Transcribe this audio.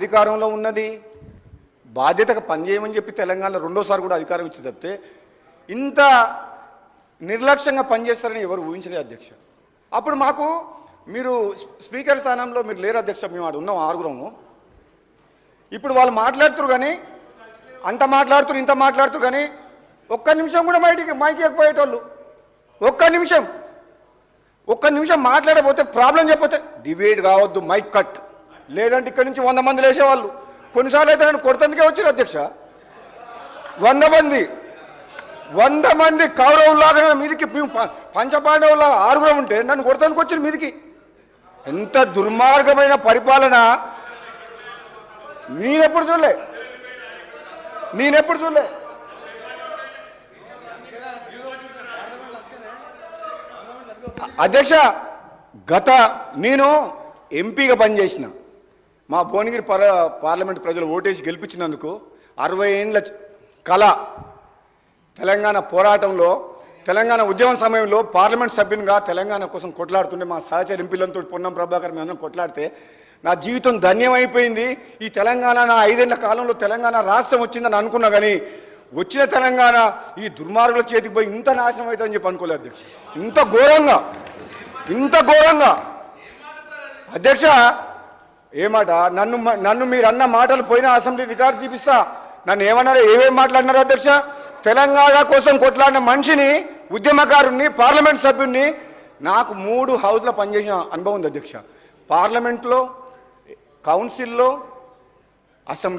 అధికారంలో ఉన్నది. బాధ్యతగా పనిచేయమని చెప్పి తెలంగాణలో రెండోసారి కూడా అధికారం ఇచ్చి తప్పితే ఇంత నిర్లక్ష్యంగా పనిచేస్తారని ఎవరు ఊహించలేదు అధ్యక్ష. అప్పుడు మాకు మీరు స్పీకర్ స్థానంలో మీరు లేరు అధ్యక్ష మేము ఆడు ఉన్నాం ఆరుగురము. ఇప్పుడు వాళ్ళు మాట్లాడుతురు కానీ అంత మాట్లాడుతురు ఇంత మాట్లాడుతురు కానీ ఒక్క నిమిషం కూడా బయటికి మైకి ఎక్కిపోయేటోళ్ళు. ఒక్క నిమిషం. ఒక్క నిమిషం మాట్లాడకపోతే ప్రాబ్లం చెప్పితే డిబేట్ కావద్దు మైక్ కట్. లేదంటే ఇక్కడి నుంచి వంద మంది లేసేవాళ్ళు కొన్నిసార్లు అయితే నన్ను కొడతందుకే వచ్చారు అధ్యక్ష. వంద మంది. వంద మంది కౌరవులాగా మీదికి పంచపాండవులా ఆరుగురం ఉంటే నన్ను కొడతందుకు వచ్చారు మీదికి. ఎంత దుర్మార్గమైన పరిపాలన. నేనెప్పుడు చూడలే. నేనెప్పుడు చూడలే. అధ్యక్ష గత నేను ఎంపీగా పనిచేసిన. మా భువనగిరి పార్ పార్లమెంట్ ప్రజలు ఓటేసి గెలిపించినందుకు అరవై ఏండ్ల కళ తెలంగాణ పోరాటంలో తెలంగాణ ఉద్యమం సమయంలో పార్లమెంట్ సభ్యునిగా తెలంగాణ కోసం కొట్లాడుతుండే మా సహచర ఎంపీలతో పొన్నం ప్రభాకర్ మేము కొట్లాడితే నా జీవితం ధన్యమైపోయింది. ఈ తెలంగాణ నా ఐదేళ్ళ కాలంలో తెలంగాణ రాష్ట్రం వచ్చిందని అనుకున్నా కానీ వచ్చిన తెలంగాణ ఈ దుర్మార్గుల చేతికి పోయి ఇంత నాశనం అవుతుందని చెప్పి అనుకోలేదు అధ్యక్ష. ఇంత ఘోరంగా ఇంత ఘోరంగా. అధ్యక్ష ఏమాట నన్ను మ- నన్ను మీరు అన్న మాటలు పోయిన అసెంబ్లీ రికార్డు తీపిస్తా. నన్ను ఏమన్నారు ఏమేమి మాట్లాడినారు అధ్యక్ష? తెలంగాణ కోసం కొట్లాడిన మనిషిని ఉద్యమకారుణ్ణి పార్లమెంట్ సభ్యుడిని నాకు మూడు హౌస్లో పనిచేసిన అనుభవం ఉంది అధ్యక్ష. పార్లమెంట్లో కౌన్సిల్లో అసెంబ్లీ